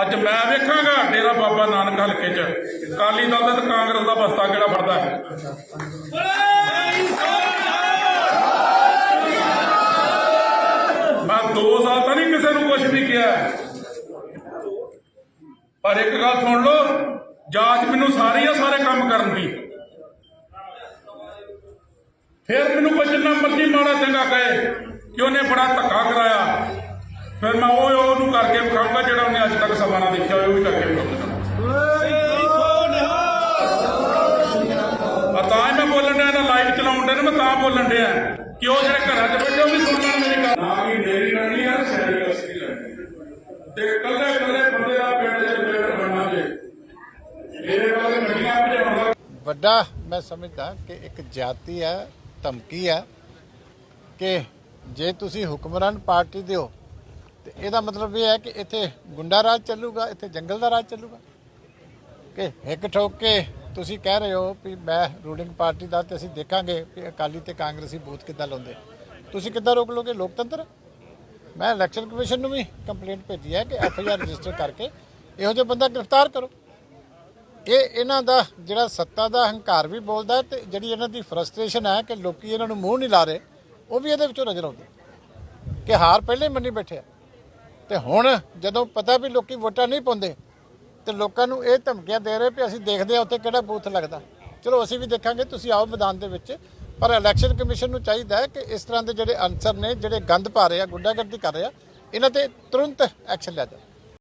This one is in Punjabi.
ਅੱਜ ਮੈਂ ਵੇਖਾਂਗਾ ਡੇਰਾ ਬਾਬਾ ਨਾਨਕ ਹਲਕੇ 'ਚ। ਅਕਾਲੀ ਦਲ ਦਾ ਤੇ ਕਾਂਗਰਸ ਦਾ ਬਸਤਾ ਕਿਹੜਾ ਫੜਦਾ ਹੈ? ਮੈਂ 2 ਸਾਲ ਤਾਂ ਨਹੀਂ ਕਿਸੇ ਨੂੰ ਕੁਝ ਵੀ ਕਿਹਾ ਪਰ ਇੱਕ ਗੱਲ ਸੁਣ ਲਓ, ਜਾਂਚ ਮੈਨੂੰ ਸਾਰੀ ਆ ਸਾਰੇ ਕੰਮ ਕਰਨ ਦੀ। ਫਿਰ ਮੈਨੂੰ ਕੋਈ ਜਿੰਨਾ ਮਰਜ਼ੀ ਮਾੜਾ ਚੰਗਾ ਕਹੇ ਕਿ ਉਹਨੇ ਬੜਾ ਧੱਕਾ ਕਰਾਇਆ। ਫਿਰ ਮੈਂ ਉਹ ਉਹਨੂੰ ਕਰਕੇ ਵਿਖਾਊਂਗਾ ਜਿਹੜਾ ਉਹਨੇ ਲਾਈਵ ਚਲਾਉਣ ਡਿਆ ਨਾ ਮੈਂ ਤਾਂ ਬੋਲਣ ਡਿਆ। ਕਿ ਉਹ ਜਿਹੜੇ ਘਰਾਂ 'ਚ ਬੈਠੇ ਉਹ ਵੀ ਸੁਣ ਲੈਣ ਮੇਰੀ ਗੱਲ ਨਾ ਕਿ ਡੇਰੀ ਲੜਨੀ ਆ ਸ਼ਹਿਰੀ ਅਸਲੀ ਲੜਨੀ ਤੇ ਕੱਲੇ ਕੱਲੇ ਬੰਦੇ ਦਾ ਪਿੰਡ ਦੇ ਲੀਡਰ ਬਣਨਾ ਜੇ ਮੇਰੇ ਵਾਲੇ ਗੱਡੀਆਂ ਭਜਾਉਣ ਦਾ ਵੱਡਾ ਮੈਂ ਸਮਝਦਾ ਕਿ ਇੱਕ ਜਾਤੀ ਹੈ ਧਮਕੀ ਹੈ ਕਿ ਜੇ ਤੁਸੀਂ ਹੁਕਮਰਾਨ ਪਾਰਟੀ ਦੇ ਹੋ ਤੇ ਇਹਦਾ ਮਤਲਬ ਇਹ ਹੈ ਕਿ ਇੱਥੇ ਗੁੰਡਾ ਰਾਜ ਚੱਲੂਗਾ ਇੱਥੇ ਜੰਗਲ ਦਾ ਰਾਜ ਚੱਲੂਗਾ। ਕਿ ਇੱਕ ਠੋਕ ਕੇ ਤੁਸੀਂ ਕਹਿ ਰਹੇ ਹੋ ਵੀ ਮੈਂ ਰੂਲਿੰਗ ਪਾਰਟੀ ਦਾ ਤੇ ਅਸੀਂ ਦੇਖਾਂਗੇ ਕਿ ਅਕਾਲੀ ਤੇ ਕਾਂਗਰਸੀ ਬੂਥ ਕਿੱਦਾਂ ਲਾਉਂਦੇ। ਤੁਸੀਂ ਕਿੱਦਾਂ ਰੋਕ ਲੋਗੇ ਲੋਕਤੰਤਰ? ਮੈਂ ਇਲੈਕਸ਼ਨ ਕਮਿਸ਼ਨ ਨੂੰ ਵੀ ਕੰਪਲੇਂਟ ਭੇਜੀ ਹੈ ਕਿ ਐਫ ਆਈ ਆਰ ਰਜਿਸਟਰ ਕਰਕੇ ਇਹੋ ਜਿਹਾ ਬੰਦਾ ਗ੍ਰਿਫਤਾਰ ਕਰੋ। ਇਹ ਇਹਨਾਂ ਦਾ ਜਿਹੜਾ ਸੱਤਾ ਦਾ ਹੰਕਾਰ ਵੀ ਬੋਲਦਾ ਹੈ ਤੇ ਜਿਹੜੀ ਇਹਨਾਂ ਦੀ ਫਰਸਟ੍ਰੇਸ਼ਨ ਹੈ ਕਿ ਲੋਕੀ ਇਹਨਾਂ ਨੂੰ ਮੂੰਹ ਨਹੀਂ ਲਾ ਰਹੇ, ਉਹ ਵੀ ਇਹਦੇ ਵਿੱਚੋਂ ਨਜ਼ਰ ਆਉਂਦੀ ਕਿ ਹਾਰ ਪਹਿਲੇ ਹੀ ਮੰਨੀ ਬੈਠੇ ਆ। ਤੇ ਹੁਣ ਜਦੋਂ ਪਤਾ ਵੀ ਲੋਕੀ ਵੋਟਾਂ ਨਹੀਂ ਪਾਉਂਦੇ ਤੇ ਲੋਕਾਂ ਨੂੰ ਇਹ ਧਮਕੀਆਂ ਦੇ ਰਹੇ ਵੀ ਅਸੀਂ ਦੇਖਦੇ ਆ ਉੱਥੇ ਕਿਹੜਾ ਬੂਥ ਲੱਗਦਾ। ਚਲੋ ਅਸੀਂ ਵੀ ਦੇਖਾਂਗੇ, ਤੁਸੀਂ ਆਓ ਮੈਦਾਨ ਦੇ ਵਿੱਚ। ਪਰ ਇਲੈਕਸ਼ਨ ਕਮਿਸ਼ਨ ਨੂੰ ਚਾਹੀਦਾ ਹੈ ਕਿ ਇਸ ਤਰ੍ਹਾਂ ਦੇ ਜਿਹੜੇ ਅਨਸਰ ਨੇ, ਜਿਹੜੇ ਗੰਦ ਪਾ ਰਹੇ ਆ, ਗੁੰਡਾਗਰਦੀ ਕਰ ਰਹੇ ਆ, ਇਹਨਾਂ ਤੇ ਤੁਰੰਤ ਐਕਸ਼ਨ ਲਿਆ ਜਾਵੇ।